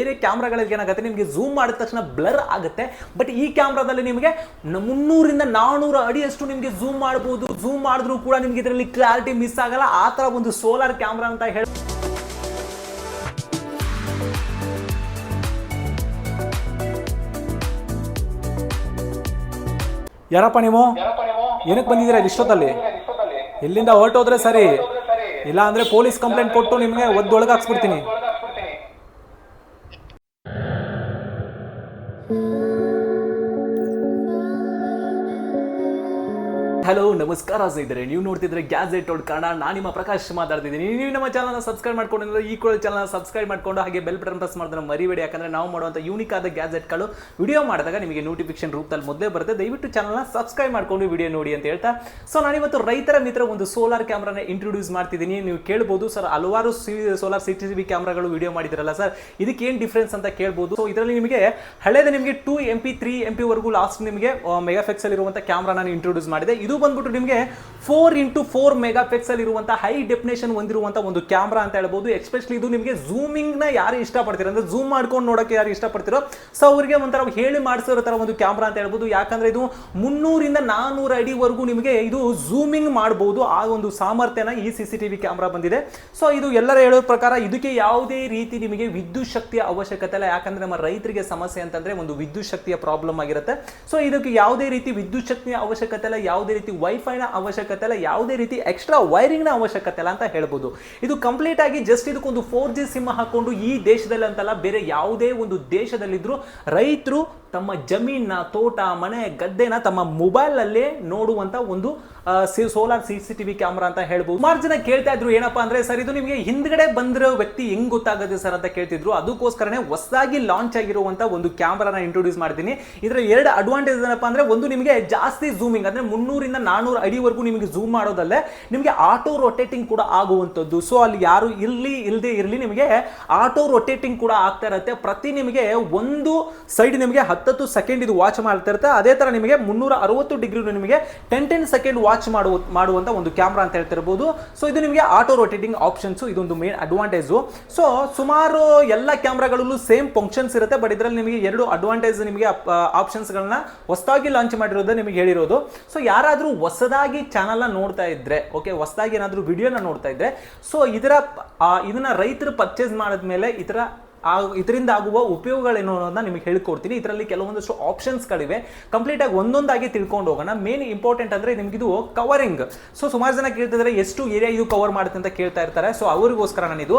ಬೇರೆ ಕ್ಯಾಮ್ರಾಗಳಿಗೆ ಏನಾಗುತ್ತೆ? ನಿಮಗೆ ಝೂಮ್ ಮಾಡಿದ ತಕ್ಷಣ ಬ್ಲರ್ ಆಗುತ್ತೆ. ಬಟ್ ಈ ಕ್ಯಾಮ್ರಾದಲ್ಲಿ ನಿಮಗೆ ಮುನ್ನೂರಿಂದ ನಾನ್ನೂರ ಅಡಿಯಷ್ಟು ನಿಮಗೆ ಝೂಮ್ ಮಾಡಬಹುದು ಝೂಮ್ ಮಾಡಿದ್ರು ಕೂಡ ನಿಮಗೆ ಇದರಲ್ಲಿ ಕ್ಲಾರಿಟಿ ಮಿಸ್ ಆಗಲ್ಲ. ಆ ಥರ ಒಂದು ಸೋಲಾರ್ ಕ್ಯಾಮ್ರಾ ಅಂತ ಹೇಳಿ ಯಾರಪ್ಪ ನೀವು? ಏನಕ್ಕೆ ಬಂದಿದ್ದೀರಾ ಇಷ್ಟೊತ್ತಲ್ಲಿ? ಎಲ್ಲಿಂದ ಹೊರಟೋದ್ರೆ ಸರಿ. ಇಲ್ಲ ಅಂದ್ರೆ ಪೊಲೀಸ್ ಕಂಪ್ಲೇಂಟ್ ಕೊಟ್ಟು ನಿಮಗೆ ಒದ್ದೊಳಗೆ ಹಾಕ್ಸ್ಬಿಡ್ತೀನಿ ಹಲೋ, ನಮಸ್ಕಾರ ಸ್ನೇಹಿತರೆ. ನೀವು ನೋಡ್ತಿದ್ರೆ ಗ್ಯಾಜೆಟ್ ಔಟ್ ಕನ್ನಡ. ನಾನು ನಿಮ್ಮ ಪ್ರಕಾಶ್ ಮಾತಾಡ್ತಿದ್ದೀನಿ ನೀವು ನಮ್ಮ ಚಾನಲ್ನ ಸಬ್ಸ್ಕ್ರೈಬ್ ಮಾಡ್ಕೊಂಡಿದ್ರೆ ಈ ಕೂಡ ಚಾನಲ್ ಸಬ್ಸ್ಕ್ರೈಬ್ ಮಾಡ್ಕೊಂಡು ಹಾಗೆ ಬೆಲ್ ಬಟನ್ ಪ್ರೆಸ್ ಮಾಡಿದ್ರೆ ಮರಿಬೇಡಿ. ಯಾಕಂದ್ರೆ ನಾವು ಮಾಡುವಂಥ ಯೂನಿಕ್ ಆದ ಗ್ಯಾಜೆಟ್ಗಳು ವಿಡಿಯೋ ಮಾಡಿದಾಗ ನಿಮಗೆ ನೋಟಿಫಿಕೇಶನ್ ರೂಪದಲ್ಲಿ ಮೊದಲೇ ಬರುತ್ತೆ. ದಯವಿಟ್ಟು ಚಾನಲ್ನ ಸಬ್ಸ್ಕ್ರೈಬ್ ಮಾಡ್ಕೊಂಡು ವಿಡಿಯೋ ನೋಡಿ ಅಂತ ಹೇಳ್ತಾ. ಸೊ ನಾನಿವತ್ತು ರೈತರ ಮಿತ್ರ ಒಂದು ಸೋಲಾರ್ ಕ್ಯಾಮ್ರಾನ ಇಂಟ್ರೊಡ್ಯೂಸ್ ಮಾಡ್ತಿದ್ದೀನಿ. ನೀವು ಕೇಳ್ಬೋದು ಸರ್ ಹಲವಾರು ಸೋಲಾರ್ ಸಿ ಟಿ ವಿ ಕ್ಯಾಮ್ರಾಗಳು ವಿಡಿಯೋ ಮಾಡಿದ್ರಲ್ಲ ಸರ್ ಇದಕ್ಕೆ ಏನು ಡಿಫ್ರೆನ್ಸ್ ಅಂತ ಕೇಳ್ಬೋದು. ಸೊ ಇದರಲ್ಲಿ ನಿಮಗೆ ಹಳೇದ ನಿಮಗೆ two M P three M P ವರೆಗೂ ಲಾಸ್ಟ್ ನಿಮಗೆ ಮೆಗಾ ಫೆಕ್ಸಲ್ ಇರುವಂಥ ಕ್ಯಾಮ್ರಾ ನಾನು ಇಂಟ್ರೊಡ್ಯೂಸ್ ಮಾಡಿದೆ. ಇದು ಬಂದ್ಬಿಟ್ಟು ನಿಮಗೆ four into four mega pixel ಇರುವಂಥ ಹೈ ಡೆಫಿನೇಷನ್ ಹೊಂದಿರುವಂಥ ಒಂದು ಕ್ಯಾಮ್ರಾ ಅಂತ ಹೇಳ್ಬೋದು. ಎಸ್ಪೆಷಲಿ ಇದು ನಿಮಗೆ ಝೂಮಿಂಗ್ನ ಯಾರು ಇಷ್ಟಪಡ್ತೀರ? ಅಂದ್ರೆ ಝೂಮ್ ಮಾಡ್ಕೊಂಡು ನೋಡೋಕೆ ಯಾರು ಇಷ್ಟಪಡ್ತಿರೋ? ಸೊ ಅವರಿಗೆ ಒಂಥರ ಹೇಳಿ ಮಾಡಿಸಿರೋ ತರ ಒಂದು ಕ್ಯಾಮ್ರಾ ಅಂತ ಹೇಳ್ಬೋದು. ಯಾಕಂದ್ರೆ ಇದು ಮುನ್ನೂರಿಂದ ನಾನ್ನೂರು ಅಡಿವರೆಗೂ ನಿಮಗೆ ಇದು ಝೂಮಿಂಗ್ ಮಾಡಬಹುದು ಆ ಒಂದು ಸಾಮರ್ಥ್ಯನ ಈ ಸಿ ಸಿ ಕ್ಯಾಮ್ರಾ ಬಂದಿದೆ. ಸೊ ಇದು ಎಲ್ಲರ ಹೇಳೋ ಪ್ರಕಾರ ಇದಕ್ಕೆ ಯಾವುದೇ ರೀತಿ ನಿಮಗೆ ವಿದ್ಯುತ್ ಶಕ್ತಿಯ ಅವಶ್ಯಕತೆ ಇಲ್ಲ. ಯಾಕಂದ್ರೆ ನಮ್ಮ ರೈತರಿಗೆ ಸಮಸ್ಯೆ ಅಂತಂದ್ರೆ ಒಂದು ವಿದ್ಯುತ್ ಶಕ್ತಿಯ ಪ್ರಾಬ್ಲಮ್ ಆಗಿರುತ್ತೆ. ಸೊ ಇದಕ್ಕೆ ಯಾವುದೇ ರೀತಿ ವಿದ್ಯುತ್ ಶಕ್ತಿಯ ಅವಶ್ಯಕತೆ ಇಲ್ಲ. ಯಾವುದೇ ರೀತಿ ವೈಫೈನ ಅವಶ್ಯಕತೆ ಇಲ್ಲ, ಯಾವುದೇ ರೀತಿ ಎಕ್ಸ್ಟ್ರಾ ವೈರಿಂಗ್ನ ಅವಶ್ಯಕತೆ ಇಲ್ಲ ಅಂತ ಹೇಳ್ಬೋದು. ಇದು ಕಂಪ್ಲೀಟ್ ಆಗಿ ಜಸ್ಟ್ ಇದಕ್ಕೊಂದು ಫೋರ್ ಜಿ ಸಿಮ್ ಹಾಕೊಂಡು ಈ ದೇಶದಲ್ಲಿ ಅಂತಲ್ಲ ಬೇರೆ ಯಾವುದೇ ಒಂದು ದೇಶದಲ್ಲಿದ್ರು ರೈತರು ತಮ್ಮ ಜಮೀನ ತೋಟ, ಮನೆ, ಗದ್ದೆನ ತಮ್ಮ ಮೊಬೈಲ್ ಅಲ್ಲೇ ನೋಡುವಂತ ಒಂದು solar C C TV camera ಅಂತ ಹೇಳ್ಬೋದು. ಸುಮಾರು ಜನ ಕೇಳ್ತಾ ಇದ್ರು, ಏನಪ್ಪಾ ಅಂದ್ರೆ ಸರ್ ಇದು ನಿಮಗೆ ಹಿಂದ್ಗಡೆ ಬಂದಿರೋ ವ್ಯಕ್ತಿ ಹೆಂಗ್ ಗೊತ್ತಾಗುತ್ತೆ ಸರ್ ಅಂತ ಕೇಳ್ತಿದ್ರು. ಅದಕ್ಕೋಸ್ಕರನೇ ಹೊಸದಾಗಿ ಲಾಂಚ್ ಆಗಿರುವಂತಹ ಒಂದು ಕ್ಯಾಮ್ರಾನ ಇಂಟ್ರೊಡ್ಯೂಸ್ ಮಾಡ್ತೀನಿ. ಇದರ ಎರಡು ಅಡ್ವಾಂಟೇಜ್ ಏನಪ್ಪಾ ಅಂದ್ರೆ ಒಂದು ನಿಮಗೆ ಜಾಸ್ತಿ ಝೂಮಿಂಗ್ ಅಂದ್ರೆ ಮುನ್ನೂರಿಂದ ನಾನೂರು ಅಡಿವರೆಗೂ ನಿಮಗೆ ಝೂಮ್ ಮಾಡೋದಲ್ಲೇ ನಿಮಗೆ ಆಟೋ ರೊಟೇಟಿಂಗ್ ಕೂಡ ಆಗುವಂಥದ್ದು. ಸೊ ಅಲ್ಲಿ ಯಾರು ಇರ್ಲಿ ಇಲ್ಲದೆ ಇರಲಿ ನಿಮಗೆ ಆಟೋ ರೊಟೇಟಿಂಗ್ ಕೂಡ ಆಗ್ತಾ ಇರುತ್ತೆ. ಪ್ರತಿ ನಿಮಗೆ ಒಂದು ಸೈಡ್ ನಿಮಗೆ ಹತ್ತತ್ತು ಸೆಕೆಂಡ್ ಇದು ವಾಚ್ ಮಾಡ್ತಾ ಇರುತ್ತೆ. ಅದೇ ತರ ನಿಮಗೆ ಮುನ್ನೂರ ಅರವತ್ತು ಡಿಗ್ರಿ ನಿಮಗೆ ಟೆನ್ ಟೆನ್ ಸೆಕೆಂಡ್ ವಾಚ್ ಮಾಡುವ, ಮಾಡುವಂತ ಒಂದು ಕ್ಯಾಮ್ರಾ ಅಂತ ಹೇಳ್ತಿರ್ಬೋದು. ಸೊ ಇದು ನಿಮಗೆ ಆಟೋ ರೊಟೇಟಿಂಗ್ ಆಪ್ಷನ್ಸ್ ಇದೊಂದು ಮೇನ್ ಅಡ್ವಾಂಟೇಜು ಸೊ ಸುಮಾರು ಎಲ್ಲ ಕ್ಯಾಮ್ರಾಗಳಲ್ಲೂ ಸೇಮ್ ಫಂಕ್ಷನ್ಸ್ ಇರುತ್ತೆ. ಬಟ್ ಇದರಲ್ಲಿ ನಿಮಗೆ ಎರಡು ಅಡ್ವಾಂಟೇಜ್ ನಿಮಗೆ ಆಪ್ಷನ್ಸ್ಗಳನ್ನ ಹೊಸದಾಗಿ ಲಾಂಚ್ ಮಾಡಿರೋದು ನಿಮಗೆ ಹೇಳಿರೋದು. ಸೊ ಯಾರಾದರೂ ಹೊಸದಾಗಿ ಚಾನಲ್ನ ನೋಡ್ತಾ ಇದ್ರೆ ಓಕೆ ಹೊಸದಾಗಿ ಏನಾದರೂ ವಿಡಿಯೋನ ನೋಡ್ತಾ ಇದ್ರೆ ಸೊ ಇದರ ಇದನ್ನ ರೈತರು ಪರ್ಚೇಸ್ ಮಾಡಿದ್ಮೇಲೆ ಥರ ಆ ಇದರಿಂದ ಆಗುವ ಉಪಯೋಗಗಳೇನು ಅನ್ನೋದನ್ನ ನಿಮಗೆ ಹೇಳ್ಕೊಡ್ತೀನಿ. ಇದರಲ್ಲಿ ಕೆಲವೊಂದಷ್ಟು ಆಪ್ಷನ್ಸ್ಗಳಿವೆ ಕಂಪ್ಲೀಟ್ ಆಗಿ ಒಂದೊಂದಾಗಿ ತಿಳ್ಕೊಂಡು ಹೋಗೋಣ. ಮೇನ್ ಇಂಪಾರ್ಟೆಂಟ್ ಅಂದ್ರೆ ಇದು ಕವರಿಂಗ್ ಸೊ ಸುಮಾರು ಜನ ಕೇಳ್ತಿದ್ರೆ, ಎಷ್ಟು ಏರಿಯಾ ಇದು ಕವರ್ ಮಾಡುತ್ತೆ ಅಂತ ಕೇಳ್ತಾ ಇರ್ತಾರೆ. ಸೊ ಅವರಿಗೋಸ್ಕರ ನಾನು ಇದು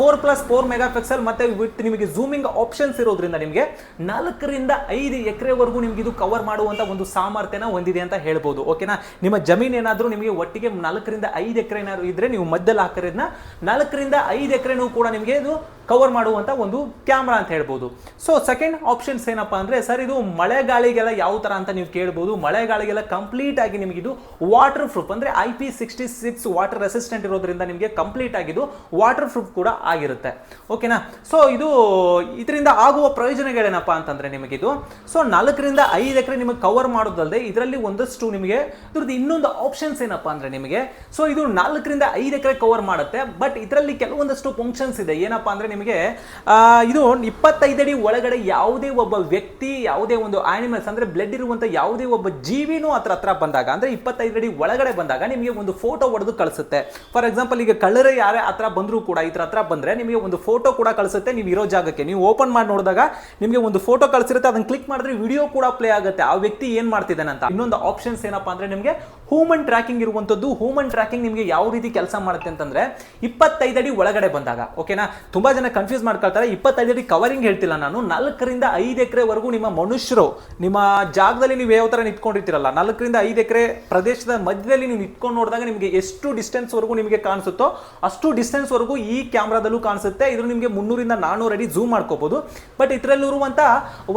four plus four mega pixel ಮತ್ತೆ ವಿತ್ ನಿಮಗೆ ಝೂಮಿಂಗ್ ಆಪ್ಷನ್ಸ್ ಇರೋದ್ರಿಂದ ನಿಮಗೆ ನಾಲ್ಕರಿಂದ ಐದು ಎಕರೆವರೆಗೂ ನಿಮ್ಗೆ ಇದು ಕವರ್ ಮಾಡುವಂತ ಒಂದು ಸಾಮರ್ಥ್ಯನ ಹೊಂದಿದೆ ಅಂತ ಹೇಳ್ಬೋದು. ಓಕೆನಾ ನಿಮ್ಮ ಜಮೀನ್ ಏನಾದರೂ ನಿಮಗೆ ಒಟ್ಟಿಗೆ ನಾಲ್ಕರಿಂದ ಐದು ಎಕರೆ ಏನಾದರೂ ಇದ್ರೆ ನೀವು ಮಧ್ಯದಲ್ಲಿ ಹಾಕೋದ್ರಿಂದ ನಾಲ್ಕರಿಂದ ಐದು ಎಕರೆನೂ ಕೂಡ ನಿಮಗೆ ಇದು ಕವರ್ ಮಾಡುವಂತ ಒಂದು ಕ್ಯಾಮ್ರಾ ಅಂತ ಹೇಳ್ಬೋದು. ಸೊ ಸೆಕೆಂಡ್ ಆಪ್ಷನ್ಸ್ ಏನಪ್ಪ ಅಂದ್ರೆ ಸರ್ ಇದು ಮಳೆಗಾಳಿಗೆಲ್ಲ ಯಾವ ತರ ಅಂತ ನೀವು ಕೇಳ್ಬೋದು. ಮಳೆಗಾಳಿಗೆಲ್ಲ ಕಂಪ್ಲೀಟ್ ಆಗಿ ನಿಮಗೆ ಇದು ವಾಟರ್ ಪ್ರೂಫ್ ಅಂದ್ರೆ I P sixty six water resistant ಇರೋದ್ರಿಂದ ನಿಮಗೆ ಕಂಪ್ಲೀಟ್ ಆಗಿದ್ದು ವಾಟರ್ ಪ್ರೂಫ್ ಕೂಡ ಆಗಿರುತ್ತೆ. ಓಕೆನಾ ಸೊ ಇದು ಇದರಿಂದ ಆಗುವ ಪ್ರಯೋಜನಗಳೇನಪ್ಪ ಅಂತಂದ್ರೆ ನಿಮಗಿದು ಸೊ ನಾಲ್ಕರಿಂದ ಐದು ಎಕರೆ ನಿಮಗೆ ಕವರ್ ಮಾಡೋದಲ್ಲದೆ ಇದರಲ್ಲಿ ಒಂದಷ್ಟು ನಿಮಗೆ ಇದ್ರದ್ದು ಇನ್ನೊಂದು ಆಪ್ಷನ್ಸ್ ಏನಪ್ಪಾ ಅಂದ್ರೆ ನಿಮಗೆ. ಸೊ ಇದು ನಾಲ್ಕರಿಂದ ಐದು ಎಕರೆ ಕವರ್ ಮಾಡುತ್ತೆ ಬಟ್ ಇದರಲ್ಲಿ ಕೆಲವೊಂದಷ್ಟು ಫಂಕ್ಷನ್ಸ್ ಇದೆ. ಏನಪ್ಪಾ ಅಂದ್ರೆ ನಿಮಗೆ ಇದು ಇಪ್ಪತ್ತೈದು ಅಡಿ ಒಳಗಡೆ ಯಾವುದೇ ಒಬ್ಬ ವ್ಯಕ್ತಿ, ಯಾವುದೇ ಒಂದು ಆನಿಮಲ್ಸ್ ಅಂದ್ರೆ ಬ್ಲಡ್ ಇರುವಂಥ ಯಾವುದೇ ಒಬ್ಬ ಜೀವಿನೂ ಹತ್ರ ಹತ್ರ ಬಂದಾಗ, ಅಂದ್ರೆ ಅಡಿ ಒಳಗಡೆ ಬಂದಾಗ ನಿಮಗೆ ಒಂದು ಫೋಟೋ ಹೊಡೆದು ಕಳಿಸುತ್ತೆ. ಫಾರ್ ಎಕ್ಸಾಂಪಲ್ ಈಗ ಕಳ್ಳರೇ ಯಾರೇ ಹತ್ರ ಬಂದರೂ ಕೂಡ ಇದ್ರ ಹತ್ರ ಬಂದ್ರೆ ನಿಮಗೆ ಒಂದು ಫೋಟೋ ಕೂಡ ಕಳಿಸುತ್ತೆ ನೀವು ಇರೋ ಜಾಗಕ್ಕೆ. ನೀವು ಓಪನ್ ಮಾಡಿ ನೋಡಿದಾಗ ನಿಮಗೆ ಒಂದು ಫೋಟೋ ಕಳಿಸಿರುತ್ತೆ, ಅದನ್ನ ಕ್ಲಿಕ್ ಮಾಡಿದ್ರೆ ವಿಡಿಯೋ ಕೂಡ ಪ್ಲೇ ಆಗುತ್ತೆ. ಆ ವ್ಯಕ್ತಿ ಏನು ಮಾಡ್ತಿದ್ದಾನೆ ಅಂತ. ಇನ್ನೊಂದು ಆಪ್ಷನ್ಸ್ ಏನಪ್ಪಾ ಅಂದ್ರೆ ನಿಮಗೆ ಹ್ಯೂಮನ್ ಟ್ರ್ಯಾಕಿಂಗ್ ಇರುವಂತದ್ದು ಹ್ಯೂಮನ್ ಟ್ರ್ಯಾಕಿಂಗ್ ನಿಮಗೆ ಯಾವ ರೀತಿ ಕೆಲಸ ಮಾಡುತ್ತೆ ಅಂತಂದ್ರೆ ಇಪ್ಪತ್ತೈದು ಅಡಿ ಒಳಗಡೆ ಬಂದಾಗ ಓಕೆನಾ ತುಂಬಾ ಜನ ಕನ್ಫ್ಯೂಸ್ ಮಾಡ್ಕೊಳ್ತಾರೆ ಇಪ್ಪತ್ತೈದು ಅಡಿ ಕವರಿಂಗ್ ಹೇಳ್ತಿಲ್ಲ ನಾನು. ನಾಲ್ಕರಿಂದ ಐದು ಎಕರೆವರೆಗೂ ನಿಮ್ಮ ಮನುಷ್ಯರು, ನಿಮ್ಮ ಜಾಗದಲ್ಲಿ ನೀವು ಯಾವ ಥರ ನಿಂತ್ಕೊಂಡಿರ್ತೀರಲ್ಲ, ನಾಲ್ಕರಿಂದ ಐದು ಎಕರೆ ಪ್ರದೇಶದ ಮಧ್ಯದಲ್ಲಿ ನೀವು ನಿಂತ್ಕೊಂಡು ನೋಡಿದಾಗ ನಿಮಗೆ ಎಷ್ಟು ಡಿಸ್ಟೆನ್ಸ್ ವರೆಗೂ ನಿಮಗೆ ಕಾಣಿಸುತ್ತೋ ಅಷ್ಟು ಡಿಸ್ಟೆನ್ಸ್ ವರೆಗೂ ಈ ಕ್ಯಾಮ್ರಾದಲ್ಲೂ ಕಾಣಿಸುತ್ತೆ. ಇದು ನಿಮಗೆ ಮುನ್ನೂರಿಂದ ನಾನ್ನೂರು ಅಡಿ ಝೂಮ್ ಮಾಡ್ಕೋಬಹುದು ಬಟ್ ಇದರಲ್ಲಿರುವಂಥ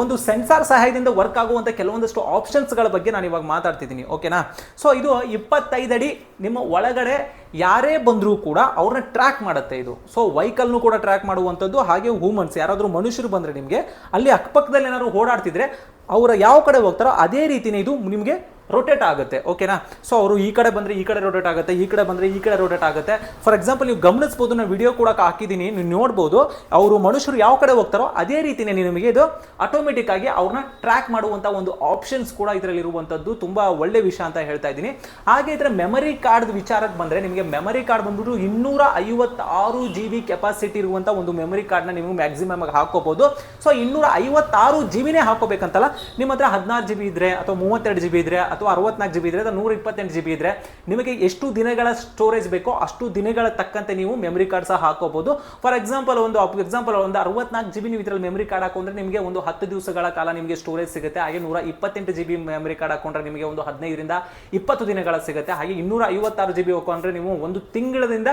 ಒಂದು ಸೆನ್ಸಾರ್ ಸಹಾಯದಿಂದ ವರ್ಕ್ ಆಗುವಂತ ಕೆಲವೊಂದಷ್ಟು ಆಪ್ಷನ್ಸ್ಗಳ ಬಗ್ಗೆ ನಾನು ಇವಾಗ ಮಾತಾಡ್ತಿದ್ದೀನಿ ಓಕೆನಾ ಸೊ ಇದು ಇಪ್ಪತ್ತೈದು ಅಡಿ ನಿಮ್ಮ ಒಳಗಡೆ ಯಾರೇ ಬಂದರೂ ಕೂಡ ಅವ್ರನ್ನ ಟ್ರ್ಯಾಕ್ ಮಾಡುತ್ತೆ ಇದು. ಸೊ ವೆಹಿಕಲ್ನು ಕೂಡ ಟ್ರ್ಯಾಕ್ ಮಾಡುವಂಥದ್ದು. ಹಾಗೆ ಹ್ಯೂಮನ್ಸ್ ಯಾರಾದರೂ ಮನುಷ್ಯರು ಬಂದರೆ ನಿಮಗೆ, ಅಲ್ಲಿ ಅಕ್ಕಪಕ್ಕದಲ್ಲಿ ಏನಾದರೂ ಓಡಾಡ್ತಿದ್ರೆ, ಅವರ ಯಾವ ಕಡೆ ಹೋಗ್ತಾರೋ ಅದೇ ರೀತಿನೇ ಇದು ನಿಮಗೆ ರೊಟೇಟ್ ಆಗುತ್ತೆ ಓಕೆನಾ ಸೊ ಅವರು ಈ ಕಡೆ ಬಂದರೆ ಈ ಕಡೆ ರೊಟೇಟ್ ಆಗುತ್ತೆ, ಈ ಕಡೆ ಬಂದರೆ ಈ ಕಡೆ ರೊಟೇಟ್ ಆಗುತ್ತೆ. ಫಾರ್ ಎಕ್ಸಾಂಪಲ್ ನೀವು ಗಮನಿಸ್ಬೋದು ನಾನು ವಿಡಿಯೋ ಕೂಡ ಹಾಕಿದ್ದೀನಿ ನೀವು ನೋಡ್ಬೋದು, ಅವರು ಮನುಷ್ಯರು ಯಾವ ಕಡೆ ಹೋಗ್ತಾರೋ ಅದೇ ರೀತಿನೇ ನಿಮಗೆ ಇದು ಆಟೋಮೆಟಿಕ್ ಆಗಿ ಅವ್ರನ್ನ ಟ್ರ್ಯಾಕ್ ಮಾಡುವಂಥ ಒಂದು ಆಪ್ಷನ್ಸ್ ಕೂಡ ಇದರಲ್ಲಿ ಇರುವಂಥದ್ದು ತುಂಬ ಒಳ್ಳೆ ವಿಷಯ ಅಂತ ಹೇಳ್ತಾ ಇದ್ದೀನಿ. ಹಾಗೆ ಇದರ ಮೆಮರಿ ಕಾರ್ಡ್ ವಿಚಾರಕ್ಕೆ ಬಂದರೆ ನಿಮಗೆ ಮೆಮರಿ ಕಾರ್ಡ್ ಬಂದ್ಬಿಟ್ಟು ಇನ್ನೂರ ಐವತ್ತಾರು ಜಿ ಬಿ ಕೆಪಾಸಿಟಿ ಇರುವಂಥ ಒಂದು ಮೆಮರಿ ಕಾರ್ಡ್ನ ನೀವು ಮ್ಯಾಕ್ಸಿಮಮ್ ಆಗಿ ಹಾಕೋಬಹುದು ಸೊ ಇನ್ನೂರ ಐವತ್ತಾರು ಜಿ ಬಿನೇ ಹಾಕೋಬೇಕಂತಲ್ಲ ನಿಮ್ಮ ಹತ್ರ ಹದಿನಾರು ಜಿ ಬಿ ಇದ್ರೆ ಅಥವಾ ಮೂವತ್ತೆರಡು ಜಿ ಬಿ ಇದ್ರೆ ಅಥವಾ ಅರವತ್ನಾಲ್ಕು ಜಿ ಬಿ ಇದ್ರೆ ಅಥವಾ ನೂರ ಇಪ್ಪತ್ತೆಂಟು ಜಿ ಬಿ ಇದ್ರೆ ನಿಮಗೆ ಎಷ್ಟು ದಿನಗಳ ಸ್ಟೋರೇಜ್ ಬೇಕೋ ಅಷ್ಟು ದಿನಗಳ ತಕ್ಕಂತೆ ನೀವು ಮೆಮರಿ ಕಾರ್ಡ್ ಸಹ ಹಾಕೋಬಹುದು. ಫಾರ್ ಎಕ್ಸಾಂಪಲ್ ಒಂದು ಎಕ್ಸಾಂಪಲ್ ಒಂದು ಅರವತ್ನಾಲ್ಕು ಜಿ ಬಿ ನೀವು ಇದರಲ್ಲಿ ಮೆಮರಿ ಕಾರ್ಡ್ ಹಾಕೊಂಡ್ರೆ ನಿಮಗೆ ಒಂದು ಹತ್ತು ದಿವಸಗಳ ಕಾಲ ನಿಮಗೆ ಸ್ಟೋರೇಜ್ ಸಿಗುತ್ತೆ. ಹಾಗೆ ನೂರ ಇಪ್ಪತ್ತೆಂಟು ಜಿ ಬಿ ಮೆಮರಿ ಕಾರ್ಡ್ ಹಾಕೊಂಡ್ರೆ ನಿಮಗೆ ಒಂದು ಹದಿನೈದರಿಂದ ಇಪ್ಪತ್ತು ದಿನಗಳ ಸಿಗುತ್ತೆ. ಹಾಗೆ ಇನ್ನೂರ ಐವತ್ತಾರು ಜಿ ಬಿ ಹಾಕೊಂಡ್ರೆ ನೀವು ಒಂದು ತಿಂಗಳದಿಂದ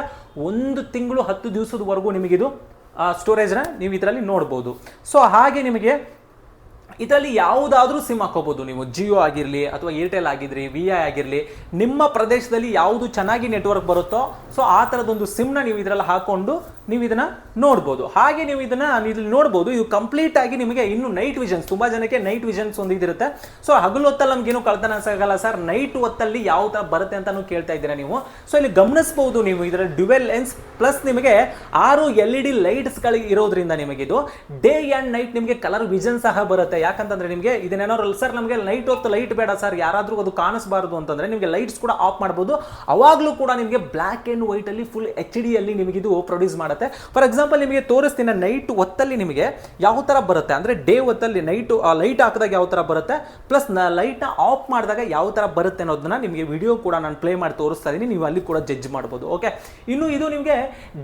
ಒಂದು ತಿಂಗಳು ಹತ್ತು ದಿವಸದವರೆಗೂ ನಿಮಗಿದು ಸ್ಟೋರೇಜ್ನ ನೀವು ಇದರಲ್ಲಿ ನೋಡ್ಬೋದು. ಸೊ ಹಾಗೆ ನಿಮಗೆ ಇದರಲ್ಲಿ ಯಾವುದಾದ್ರೂ ಸಿಮ್ ಹಾಕೋಬಹುದು ನೀವು ಜಿಯೋ ಆಗಿರಲಿ ಅಥವಾ ಏರ್ಟೆಲ್ ಆಗಿದ್ರಿ ವಿ ಐ ಆಗಿರಲಿ, ನಿಮ್ಮ ಪ್ರದೇಶದಲ್ಲಿ ಯಾವುದು ಚೆನ್ನಾಗಿ ನೆಟ್ವರ್ಕ್ ಬರುತ್ತೋ ಸೊ ಆ ಥರದೊಂದು ಸಿಮ್ನ ನೀವು ಇದರಲ್ಲಿ ಹಾಕೊಂಡು ನೀವು ಇದನ್ನ ನೋಡ್ಬೋದು. ಹಾಗೆ ನೀವು ಇದನ್ನ ಇಲ್ಲಿ ನೋಡ್ಬೋದು, ಇದು ಕಂಪ್ಲೀಟ್ ಆಗಿ ನಿಮಗೆ ಇನ್ನು ನೈಟ್ ವಿಷನ್ಸ್ ತುಂಬಾ ಜನಕ್ಕೆ ನೈಟ್ ವಿಷನ್ಸ್ ಒಂದು ಇದಿರುತ್ತೆ. ಸೊ ಹಗಲು ಹೊತ್ತಲ್ಲಿ ನಮ್ಗೇನು ಕಳ್ತನ ಸಾಗಲ್ಲ ಸರ್ ನೈಟ್ ಹೊತ್ತಲ್ಲಿ ಯಾವ ತರ ಬರುತ್ತೆ ಅಂತಾನು ಕೇಳ್ತಾ ಇದ್ದೀರಾ ನೀವು? ಸೊ ಇಲ್ಲಿ ಗಮನಿಸಬಹುದು ನೀವು ಇದರ ಡ್ಯುವೆಲ್ ಲೆನ್ಸ್ ಪ್ಲಸ್ ನಿಮಗೆ ಆರು ಎಲ್ ಇ ಡಿ ಲೈಟ್ಸ್ ಗಳಿಗೆ ಇರೋದ್ರಿಂದ ನಿಮಗೆ ಇದು ಡೇ ಆ್ಯಂಡ್ ನೈಟ್ ನಿಮಗೆ ಕಲರ್ ವಿಷನ್ ಸಹ ಬರುತ್ತೆ. ಯಾಕಂತಂದ್ರೆ ನಿಮಗೆ ಇದನ್ನೇನಾದ್ರು ಸರ್ ನಮಗೆ ನೈಟ್ ಹೊತ್ತು ಲೈಟ್ ಬೇಡ ಸರ್ ಯಾರಾದರೂ ಅದು ಕಾಣಿಸಬಾರದು ಅಂತಂದ್ರೆ ನಿಮಗೆ ಲೈಟ್ಸ್ ಕೂಡ ಆಫ್ ಮಾಡಬಹುದು ಅವಾಗಲೂ ಕೂಡ ನಿಮಗೆ ಬ್ಲಾಕ್ ಅಂಡ್ ವೈಟ್ ಅಲ್ಲಿ ಫುಲ್ ಎಚ್ ಡಿ ಅಲ್ಲಿ ನಿಮಗೆ ಇದು ಪ್ರೊಡ್ಯೂಸ್ ಮಾಡುತ್ತೆ. ಫಾರ್ ಎಕ್ಸಾಂಪಲ್ ನಿಮಗೆ ತೋರಿಸ್ತೀನಿ ನೈಟ್ ಹೊತ್ತಲ್ಲಿ ನಿಮಗೆ ಯಾವ ಥರ ಬರುತ್ತೆ? ಅಂದ್ರೆ ಡೇ ಹೊತ್ತಲ್ಲಿ ನೈಟ್ ಲೈಟ್ ಹಾಕಿದಾಗ ಯಾವ ಥರ ಬರುತ್ತೆ? ಪ್ಲಸ್ ಲೈಟ್ನ ಆಫ್ ಮಾಡಿದಾಗ ಯಾವ ಥರ ಬರುತ್ತೆ ಅನ್ನೋದನ್ನ ನಿಮಗೆ ವಿಡಿಯೋ ಕೂಡ ನಾನು ಪ್ಲೇ ಮಾಡಿ ತೋರಿಸ್ತಾ ಇದ್ದೀನಿ. ನೀವು ಅಲ್ಲಿ ಕೂಡ ಜಡ್ಜ್ ಮಾಡ್ಬೋದು ಓಕೆ ಇನ್ನು ಇದು ನಿಮಗೆ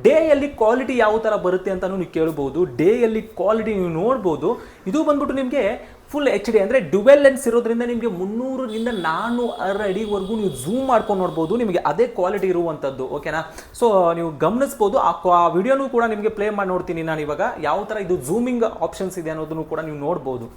ಡೇಯಲ್ಲಿ ಕ್ವಾಲಿಟಿ ಯಾವ ಥರ ಬರುತ್ತೆ ಅಂತಲೂ ನೀವು ಕೇಳ್ಬೋದು. ಡೇಯಲ್ಲಿ ಕ್ವಾಲಿಟಿ ನೀವು ನೋಡ್ಬೋದು. ಇದು ಬಂದ್ಬಿಟ್ಟು ನಿಮಗೆ ಫುಲ್ ಎಚ್ ಡಿ ಅಂದರೆ ಡ್ಯುವೆಲ್ ಲೆನ್ಸ್ ಇರೋದ್ರಿಂದ ನಿಮಗೆ ಮುನ್ನೂರರಿಂದ ನಾನ್ನೂರು ಅಡಿವರೆಗೂ ನೀವು ಝೂಮ್ ಮಾಡ್ಕೊಂಡು ನೋಡ್ಬೋದು, ನಿಮಗೆ ಅದೇ ಕ್ವಾಲಿಟಿ ಇರುವಂಥದ್ದು ಓಕೆನಾ ಸೊ ನೀವು ಗಮನಿಸ್ಬೋದು, ಆ ವಿಡಿಯೋನೂ ಕೂಡ ನಿಮಗೆ ಪ್ಲೇ ಮಾಡಿ ನೋಡ್ತೀನಿ ನಾನು ಇವಾಗ. ಯಾವ ಥರ ಇದು ಝೂಮಿಂಗ್ ಆಪ್ಷನ್ಸ್ ಇದೆ ಅನ್ನೋದನ್ನು ಕೂಡ ನೀವು ನೋಡ್ಬೋದು.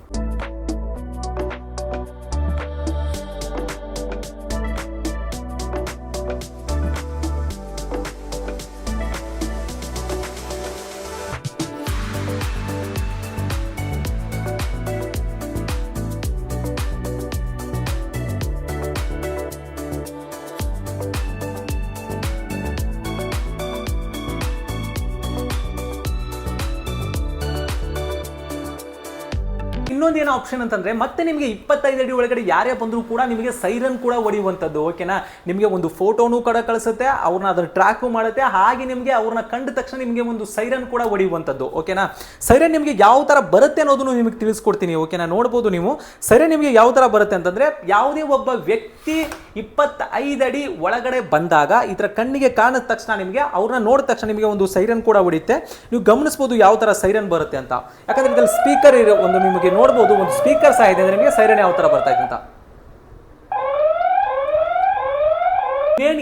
ಇನ್ನೊಂದು ಏನು ಆಪ್ಷನ್ ಅಂತಂದ್ರೆ ಮತ್ತೆ ನಿಮಗೆ ಇಪ್ಪತ್ತೈದು ಅಡಿ ಒಳಗಡೆ ಯಾರೇ ಬಂದರೂ ಕೂಡ ನಿಮಗೆ ಸೈರನ್ ಕೂಡ ಹೊಡೆಯುವಂಥದ್ದು ಓಕೆನಾ ನಿಮಗೆ ಒಂದು ಫೋಟೋನು ಕೂಡ ಕಳಿಸುತ್ತೆ ಅವ್ರನ್ನ ಅದನ್ನು ಟ್ರ್ಯಾಕು ಮಾಡುತ್ತೆ, ಹಾಗೆ ನಿಮಗೆ ಅವ್ರನ್ನ ಕಂಡ ತಕ್ಷಣ ನಿಮಗೆ ಒಂದು ಸೈರನ್ ಕೂಡ ಹೊಡೆಯುವಂಥದ್ದು ಓಕೆನಾ ಸೈರನ್ ನಿಮಗೆ ಯಾವ ಥರ ಬರುತ್ತೆ ಅನ್ನೋದನ್ನು ನಿಮಗೆ ತಿಳಿಸ್ಕೊಡ್ತೀನಿ ಓಕೆನಾ ನೋಡ್ಬೋದು ನೀವು ಸೈರನ್ ನಿಮಗೆ ಯಾವ ಥರ ಬರುತ್ತೆ ಅಂತಂದರೆ ಯಾವುದೇ ಒಬ್ಬ ವ್ಯಕ್ತಿ ಇಪ್ಪತ್ತೈದು ಅಡಿ ಒಳಗಡೆ ಬಂದಾಗ ಇದರ ಕಣ್ಣಿಗೆ ಕಾಣಿದ ತಕ್ಷಣ ನಿಮಗೆ ಅವ್ರನ್ನ ನೋಡಿದ ತಕ್ಷಣ ನಿಮಗೆ ಒಂದು ಸೈರನ್ ಕೂಡ ಹೊಡೆಯುತ್ತೆ ನೀವು ಗಮನಿಸ್ಬೋದು ಯಾವ ಥರ ಸೈರನ್ ಬರುತ್ತೆ ಅಂತ. ಯಾಕಂದ್ರೆ ಸ್ಪೀಕರ್ ಇರೋ ಒಂದು ನಿಮಗೆ ನೋಡ್ಬೋದು, ಒಂದು ಸ್ಪೀಕರ್ ಸಹ ಇದೆ, ನಿಮಗೆ ಸೈರನ್ ಯಾವ ಥರ ಬರ್ತಾ ಇದ್ದಂತ ಅಂತ.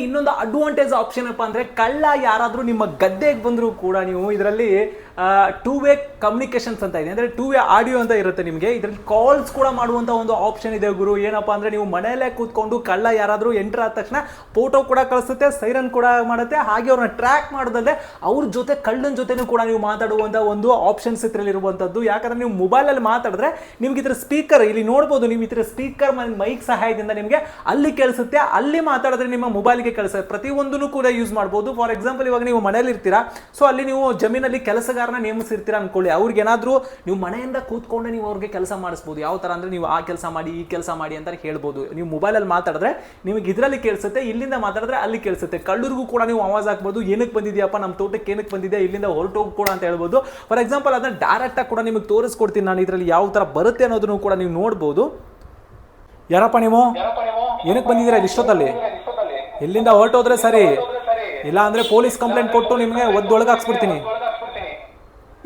ಇನ್ನೊಂದು ಅಡ್ವಾಂಟೇಜ್ ಆಪ್ಷನ್ ಏನಪ್ಪ ಅಂದ್ರೆ, ಕಳ್ಳ ಯಾರಾದರೂ ನಿಮ್ಮ ಗದ್ದೆಗೆ ಬಂದರೂ ಕೂಡ ನೀವು ಇದರಲ್ಲಿ ಟೂ ವೇ ಕಮ್ಯುನಿಕೇಶನ್ಸ್ ಅಂತ ಇದೆ. ಅಂದರೆ ಟೂ ವೇ ಆಡಿಯೋ ಅಂತ ಇರುತ್ತೆ ನಿಮಗೆ. ಇದರಲ್ಲಿ ಕಾಲ್ಸ್ ಕೂಡ ಮಾಡುವಂಥ ಒಂದು ಆಪ್ಷನ್ ಇದೆ ಗುರು. ಏನಪ್ಪ ಅಂದರೆ ನೀವು ಮನೆಯಲ್ಲೇ ಕೂತ್ಕೊಂಡು ಕಳ್ಳ ಯಾರಾದರೂ ಎಂಟರ್ ಆದ ತಕ್ಷಣ ಫೋಟೋ ಕೂಡ ಕಳಿಸುತ್ತೆ ಸೈರನ್ ಕೂಡ ಮಾಡುತ್ತೆ. ಹಾಗೆ ಅವ್ರನ್ನ ಟ್ರ್ಯಾಕ್ ಮಾಡೋದಲ್ಲದೆ ಅವ್ರ ಜೊತೆ, ಕಳ್ಳನ ಜೊತೆನೂ ಕೂಡ ನೀವು ಮಾತಾಡುವಂಥ ಒಂದು ಆಪ್ಷನ್ಸ್ ಇದರಲ್ಲಿ ಇರುವಂಥದ್ದು ಯಾಕಂದರೆ ನೀವು ಮೊಬೈಲಲ್ಲಿ ಮಾತಾಡಿದ್ರೆ ನಿಮ್ಗೆ ಇದರ ಸ್ಪೀಕರ್ ಇಲ್ಲಿ ನೋಡ್ಬೋದು ನೀವು ಇದರ ಸ್ಪೀಕರ್ ಮೈಕ್ ಸಹಾಯದಿಂದ ನಿಮಗೆ ಅಲ್ಲಿ ಕೇಳಿಸುತ್ತೆ, ಅಲ್ಲಿ ಮಾತಾಡಿದ್ರೆ ನಿಮ್ಮ ಮೊಬೈಲ್ಗೆ ಕಳಿಸುತ್ತೆ. ಪ್ರತಿಯೊಂದನ್ನು ಕೂಡ ಯೂಸ್ ಮಾಡ್ಬೋದು. ಫಾರ್ ಎಕ್ಸಾಂಪಲ್ ಇವಾಗ ನೀವು ಮನೇಲಿ ಇರ್ತೀರಾ ಸೊ ಅಲ್ಲಿ ನೀವು ಜಮೀನಲ್ಲಿ ಕೆಲಸಗಾರನ ನೇಮಿಸಿರ್ತೀರಾ ಅನ್ಕೊಳ್ಳಿ. ಅವ್ರಿಗೆ ಏನಾದರೂ ನೀವು ಮನೆಯಿಂದ ಕೂತ್ಕೊಂಡು ನೀವು ಅವ್ರಿಗೆ ಕೆಲಸ ಮಾಡಿಸ್ಬೋದು. ಯಾವ ಥರ ಅಂದ್ರೆ ನೀವು ಆ ಕೆಲಸ ಮಾಡಿ ಈ ಕೆಲಸ ಮಾಡಿ ಅಂತ ಹೇಳ್ಬೋದು. ನೀವು ಮೊಬೈಲಲ್ಲಿ ಮಾತಾಡಿದ್ರೆ ನಿಮಗೆ ಇದರಲ್ಲಿ ಕೇಳಿಸುತ್ತೆ ಇಲ್ಲಿಂದ ಮಾತಾಡಿದ್ರೆ ಅಲ್ಲಿ ಕೇಳಿಸುತ್ತೆ. ಕಳ್ಳರಿಗೂ ಕೂಡ ನೀವು ಆವಾಜ್ ಹಾಕ್ಬೋದು. ಏನಕ್ಕೆ ಬಂದಿದೆಯಪ್ಪ? ನಮ್ಮ ತೋಟಕ್ಕೆ ಏನಕ್ಕೆ ಬಂದಿದೆ ಇಲ್ಲಿಂದ ಹೊರಟೋಗಿ ಕೂಡ ಅಂತ ಹೇಳ್ಬೋದು. ಫಾರ್ ಎಕ್ಸಾಂಪಲ್ ಅದನ್ನ ಡೈರೆಕ್ಟಾಗಿ ಕೂಡ ನಿಮಗೆ ತೋರಿಸ್ಕೊಡ್ತೀನಿ ನಾನು. ಇದರಲ್ಲಿ ಯಾವ ಥರ ಬರುತ್ತೆ ಅನ್ನೋದನ್ನು ಕೂಡ ನೀವು ನೋಡ್ಬೋದು. ಯಾರಪ್ಪ ನೀವು? ಏನಕ್ಕೆ ಬಂದಿದ್ದೀರಾ ವಿಶ್ವದಲ್ಲಿ ಇಷ್ಟೊತ್ತಲ್ಲಿ? ಎಲ್ಲಿಂದ ಹೊರಟೋದ್ರೆ ಸರಿ. ಇಲ್ಲ ಅಂದ್ರೆ ಪೊಲೀಸ್ ಕಂಪ್ಲೇಂಟ್ ಕೊಟ್ಟು ನಿಮಗೆ ಒದ್ದೊಳಗೆ ಹಾಕ್ಸ್ಬಿಡ್ತೀನಿ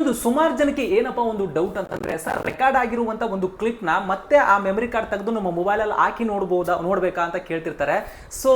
ಇದು ಸುಮಾರು ಜನಕ್ಕೆ ಏನಪ್ಪ ಒಂದು ಡೌಟ್ ಅಂತಂದ್ರೆ, ಸರ್ ರೆಕಾರ್ಡ್ ಆಗಿರುವಂತ ಒಂದು ಕ್ಲಿಪ್ನ ಮತ್ತೆ ಆ ಮೆಮರಿ ಕಾರ್ಡ್ ತೆಗೆದು ನಮ್ಮ ಮೊಬೈಲ್ ಅಲ್ಲಿ ಹಾಕಿ ನೋಡ್ಬೋದಾ, ನೋಡ್ಬೇಕಾ ಅಂತ ಕೇಳ್ತಿರ್ತಾರೆ. ಸೊ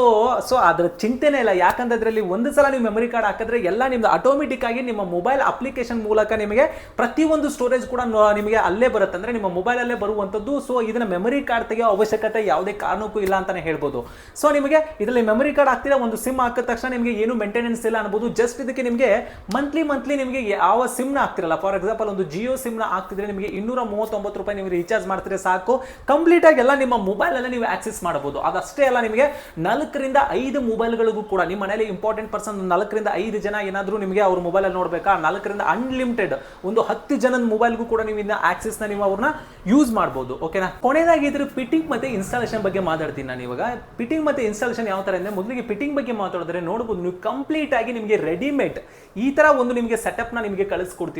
ಸೊ ಅದ್ರ ಚಿಂತೆನೇ ಇಲ್ಲ. ಯಾಕಂದ್ರೆ ಅದರಲ್ಲಿ ಒಂದು ಸಲ ನೀವು ಮೆಮರಿ ಕಾರ್ಡ್ ಹಾಕಿದ್ರೆ ಎಲ್ಲ ನಿಮ್ದು ಆಟೋಮೆಟಿಕ್ ಆಗಿ ನಿಮ್ಮ ಮೊಬೈಲ್ ಅಪ್ಲಿಕೇಶನ್ ಮೂಲಕ ನಿಮಗೆ ಪ್ರತಿಯೊಂದು ಸ್ಟೋರೇಜ್ ಕೂಡ ನಿಮಗೆ ಅಲ್ಲೇ ಬರುತ್ತೆ. ಅಂದ್ರೆ ನಿಮ್ಮ ಮೊಬೈಲ್ ಅಲ್ಲೇ ಬರುವಂತದ್ದು. ಸೊ ಇದನ್ನ ಮೆಮರಿ ಕಾರ್ಡ್ ತೆಗೆಯೋ ಅವಶ್ಯಕತೆ ಯಾವುದೇ ಕಾರಣಕ್ಕೂ ಇಲ್ಲ ಅಂತಾನೆ ಹೇಳ್ಬೋದು. ಸೊ ನಿಮಗೆ ಇದರಲ್ಲಿ ಮೆಮರಿ ಕಾರ್ಡ್ ಹಾಕ್ತಿರೋ ಒಂದು ಸಿಮ್ ಹಾಕಿದ ತಕ್ಷಣ ನಿಮಗೆ ಏನು ಮೇಂಟೆನೆನ್ಸ್ ಇಲ್ಲ ಅನ್ಬೋದು. ಜಸ್ಟ್ ಇದಕ್ಕೆ ನಿಮಗೆ ಮಂತ್ಲಿ ಮಂತ್ಲಿ ನಿಮಗೆ ಯಾವ ಸಿಮ್ನ ಆಗ್ತಿರಲ್ಲ. ಫಾರ್ ಎಕ್ಸಾಂಪಲ್ ಒಂದು ಜಿಯೋ ಸಿಮ್ನ ಆಗ್ತಿದ್ರೆ ನಿಮಗೆ ಇನ್ನೂರ ಮೂವತ್ತೊಂಬತ್ತು ರೂಪಾಯಿ ನೀವು ರೀಚಾರ್ಜ್ ಮಾಡ್ತಿದ್ರೆ ಸಾಕು. ಕಂಪ್ಲೀಟ್ ಆಗಿ ಎಲ್ಲ ನಿಮ್ಮ ಮೊಬೈಲ್ ಅಲ್ಲೇ ನೀವು ಆಕ್ಸೆಸ್ ಮಾಡಬಹುದು. ಅದಷ್ಟೇ ಅಲ್ಲ ನಿಮಗೆ ನಾಲ್ಕರಿಂದ ಐದು ಮೊಬೈಲ್ಗಳಿಗೂ ಕೂಡ ನಿಮ್ಮ ಮನೆಯಲ್ಲಿ ಇಂಪಾರ್ಟೆಂಟ್ ಪರ್ಸನ್ ನಾಲ್ಕರಿಂದ ಐದು ಜನ ಏನಾದರೂ ನಿಮಗೆ ಅವ್ರ ಮೊಬೈಲ್ ಅಲ್ಲಿ ನೋಡಬೇಕಾ? ನಾಲ್ಕರಿಂದ ಅನ್ಲಿಮಿಟೆಡ್ ಒಂದು ಹತ್ತು ಜನದ ಮೊಬೈಲ್ಗೂ ಕೂಡ ನೀವು ಆಕ್ಸೆಸ್ನ ನೀವು ಅವ್ರನ್ನ ಯೂಸ್ ಮಾಡಬಹುದು ಓಕೆನಾ ಕೊನೆಯದಾಗಿ ಇದ್ರ ಫಿಟ್ಟಿಂಗ್ ಮತ್ತೆ ಇನ್ಸ್ಟಾಲೇಷನ್ ಬಗ್ಗೆ ಮಾತಾಡ್ತೀನಿ ನಾನು ಇವಾಗ. ಫಿಟ್ಟಿಂಗ್ ಮತ್ತೆ ಇನ್ಸ್ಟಾಲೇಷನ್ ಯಾವ ತರ ಅಂದ್ರೆ ಮೊದಲಿಗೆ ಫಿಟ್ಟಿಂಗ್ ಬಗ್ಗೆ ಮಾತಾಡಿದ್ರೆ ನೋಡಬಹುದು ನೀವು ಕಂಪ್ಲೀಟ್ ಆಗಿ ನಿಮಗೆ ರೆಡಿಮೇಡ್ ಈ ತರ ಒಂದು ನಿಮಗೆ ಸೆಟಪ್ನ ನಿಮಗೆ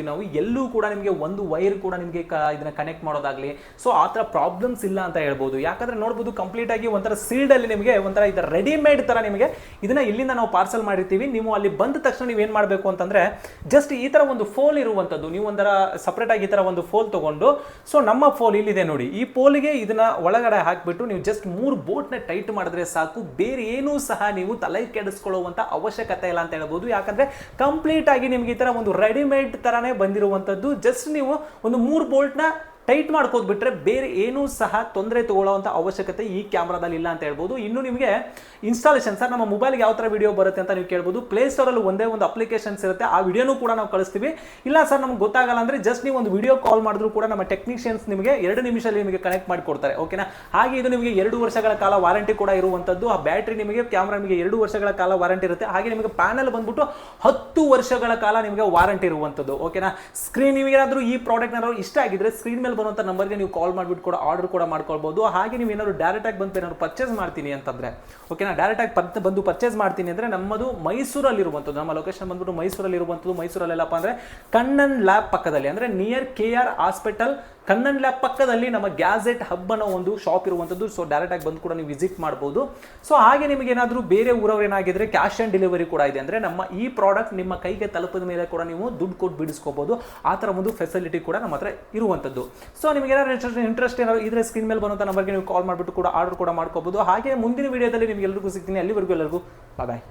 ನಾವು. ಎಲ್ಲೂ ಕೂಡ ನಿಮಗೆ ಒಂದು ವೈರ್ ಕೂಡ ನಿಮಗೆ ಇದನ್ನ ಕನೆಕ್ಟ್ ಮಾಡೋದಾಗ್ಲಿ. ಸೊ ಆ ಥರ ಪ್ರಾಬ್ಲಮ್ಸ್ ಇಲ್ಲ ಅಂತ ಹೇಳ್ಬೋದು. ಯಾಕಂದ್ರೆ ನೋಡ್ಬೋದು ಕಂಪ್ಲೀಟ್ ಆಗಿ ಒಂಥರ ಸೀಲ್ಡ್ ಅಲ್ಲಿ ನಿಮಗೆ ಒಂಥರ ಇದರ ರೆಡಿಮೇಡ್ ತರ ನಿಮಗೆ ಇದನ್ನ ಇಲ್ಲಿಂದ ನಾವು ಪಾರ್ಸಲ್ ಮಾಡಿರ್ತೀವಿ. ನೀವು ಅಲ್ಲಿ ಬಂದ ತಕ್ಷಣ ನೀವು ಏನು ಮಾಡಬೇಕು ಅಂತಂದ್ರೆ ಜಸ್ಟ್ ಈ ತರ ಒಂದು ಫೋಲ್ ಇರುವಂತದ್ದು ನೀವು ಒಂಥರ ಸಪರೇಟ್ ಆಗಿ ಈ ತರ ಒಂದು ಫೋಲ್ ತಗೊಂಡು ಸೊ ನಮ್ಮ ಫೋಲ್ ಇಲ್ಲಿದೆ ನೋಡಿ. ಈ ಫೋಲ್ಗೆ ಇದನ್ನ ಒಳಗಡೆ ಹಾಕಿಬಿಟ್ಟು ನೀವು ಜಸ್ಟ್ ಮೂರು ಬೋಟ್ನ ಟೈಟ್ ಮಾಡಿದ್ರೆ ಸಾಕು. ಬೇರೆ ಏನೂ ಸಹ ನೀವು ತಲೆ ಕೆಡಿಸ್ಕೊಳ್ಳುವಂತ ಅವಶ್ಯಕತೆ ಇಲ್ಲ ಅಂತ ಹೇಳ್ಬೋದು. ಯಾಕಂದ್ರೆ ಕಂಪ್ಲೀಟ್ ಆಗಿ ನಿಮ್ಗೆ ಈ ತರ ಒಂದು ರೆಡಿಮೇಡ್ ತರಾನೇ ಬಂದಿರುವಂತದ್ದು. ಜಸ್ಟ್ ನೀವು ಒಂದು ಮೂರು ಬೋಲ್ಟ್ನ ಟೈಟ್ ಮಾಡ್ಕೋದ್ ಬಿಟ್ರೆ ಬೇರೆ ಏನೂ ಸಹ ತೊಂದರೆ ತಗೊಳ್ಳುವಂತ ಅವಶ್ಯಕತೆ ಈ ಕ್ಯಾಮ್ರಾದಲ್ಲಿ ಇಲ್ಲ ಅಂತ ಹೇಳ್ಬೋದು. ಇನ್ನು ನಿಮಗೆ ಇನ್ಸ್ಟಾಲೇಷನ್ ಸರ್, ನಮ್ಮ ಮೊಬೈಲ್ಗೆ ಯಾವ ತರ ವಿಡಿಯೋ ಬರುತ್ತೆ ಅಂತ ನೀವು ಕೇಳ್ಬೋದು. ಪ್ಲೇ ಸ್ಟೋರಲ್ಲಿ ಒಂದೇ ಒಂದು ಅಪ್ಲಿಕೇಶನ್ಸ್ ಇರುತ್ತೆ. ಆ ವಿಡಿಯೋನು ಕೂಡ ನಾವು ಕಳಿಸ್ತೀವಿ. ಇಲ್ಲ ಸರ್, ನಮ್ಗೆ ಗೊತ್ತಾಗಲ್ಲ ಅಂದ್ರೆ ಜಸ್ಟ್ ನೀವು ಒಂದು ವಿಡಿಯೋ ಕಾಲ್ ಮಾಡಿದ್ರು ಕೂಡ ನಮ್ಮ ಟೆಕ್ನಿಷಿಯನ್ಸ್ ನಿಮಗೆ ಎರಡು ನಿಮಿಷದಲ್ಲಿ ನಿಮಗೆ ಕನೆಕ್ಟ್ ಮಾಡಿ ಕೊಡ್ತಾರೆ ಓಕೆನಾ ಹಾಗೆ ಇದು ನಿಮಗೆ ಎರಡು ವರ್ಷಗಳ ಕಾಲ ವಾರಂಟಿ ಕೂಡ ಇರುವಂತದ್ದು ಆ ಬ್ಯಾಟ್ರಿ ನಿಮಗೆ ಕ್ಯಾಮ್ರಾ ನಿಮಗೆ ಎರಡು ವರ್ಷಗಳ ಕಾಲ ವಾರಂಟಿ ಇರುತ್ತೆ. ಹಾಗೆ ನಿಮಗೆ ಪ್ಯಾನಲ್ ಬಂದ್ಬಿಟ್ಟು ಹತ್ತು ವರ್ಷಗಳ ಕಾಲ ನಿಮಗೆ ವಾರಂಟಿ ಇರುವಂತದ್ದು ಓಕೆನಾ ಸ್ಕ್ರೀನ್ ನಿಮಗೆ ಏನಾದರೂ ಈ ಪ್ರಾಡಕ್ಟ್ ಏನಾದರೂ ಇಷ್ಟ ಆಗಿದ್ರೆ ಸ್ಕ್ರೀನ್ ಮೇಲೆ ಬರುವಂತ ನಂಬರ್ಗೆ ನೀವು ಕಾಲ್ ಮಾಡಿಬಿಟ್ಟು ಕೂಡ ಆರ್ಡರ್ ಕೂಡ ಮಾಡ್ಕೊಳ್ಬೋದು. ಹಾಗೆ ನೀವು ಏನಾದ್ರು ಡೈರೆಕ್ಟಾಗಿ ಬಂದು ಏನಾದ್ರು ಪರ್ಚೇಸ್ ಮಾಡ್ತೀನಿ ಅಂತಂದರೆ ಓಕೆನಾ ಡೈರೆಕ್ಟಾಗಿ ಪರ್ಚ್ ಬಂದು ಪರ್ಚೇಸ್ ಮಾಡ್ತೀನಿ ಅಂದರೆ ನಮ್ಮದು ಮೈಸೂರಲ್ಲಿರುವಂಥದ್ದು, ನಮ್ಮ ಲೊಕೇಶನ್ ಬಂದ್ಬಿಟ್ಟು ಮೈಸೂರಲ್ಲಿರುವಂಥದ್ದು ಮೈಸೂರಲ್ಲೆಲ್ಲಪ್ಪ ಅಂದ್ರೆ ಕಣ್ಣನ್ ಲ್ಯಾಬ್ ಪಕ್ಕದಲ್ಲಿ, ಅಂದರೆ near K R hospital Kannan lab ಪಕ್ಕದಲ್ಲಿ ನಮ್ಮ ಗ್ಯಾಜೆಟ್ ಹಬ್ ಅನ್ನೋ ಒಂದು ಶಾಪ್ ಇರುವಂತದ್ದು. ಸೊ ಡೈರೆಕ್ಟ್ ಆಗಿ ಬಂದು ಕೂಡ ನೀವು ವಿಸಿಟ್ ಮಾಡಬಹುದು ಸೊ ಹಾಗೆ ನಿಮಗೆ ಏನಾದರೂ ಬೇರೆ ಊರವ್ರು ಏನಾಗಿದ್ರೆ ಕ್ಯಾಶ್ ಆನ್ ಡೆಲಿವರಿ ಕೂಡ ಇದೆ ಅಂದ್ರೆ ನಮ್ಮ ಈ ಪ್ರಾಡಕ್ಟ್ ನಿಮ್ಮ ಕೈಗೆ ತಲುಪಿದ ಮೇಲೆ ಕೂಡ ನೀವು ದುಡ್ಡು ಕೊಟ್ಟು ಬಿಡಿಸ್ಕೋಬಹುದು ಆ ಥರ ಒಂದು ಫೆಸಿಲಿಟಿ ಕೂಡ ನಮ್ಮ ಹತ್ರ ಇರುವಂತದ್ದು. ಸೊ ನಿಮಗೆ ಏನಾದ್ರು ಇಂಟ್ರೆಸ್ಟ್ ಏನಾದ್ರು ಇದ್ರೆ ಸ್ಕ್ರೀನ್ ಮೇಲೆ ಬರುವಂತ ನಂಬರ್ಗೆ ನೀವು ಕಾಲ್ ಮಾಡಿಬಿಟ್ಟು ಕೂಡ ಆರ್ಡರ್ ಕೂಡ ಮಾಡ್ಕೋಬಹುದು ಹಾಗೆ ಮುಂದಿನ ವಿಡಿಯೋದಲ್ಲಿ ನಿಮಗೆಲ್ಲರಿಗೂ ಸಿಗ್ತೀನಿ. ಅಲ್ಲಿವರೆಗೂ ಎಲ್ಲರಿಗೂ ಬಾಯ್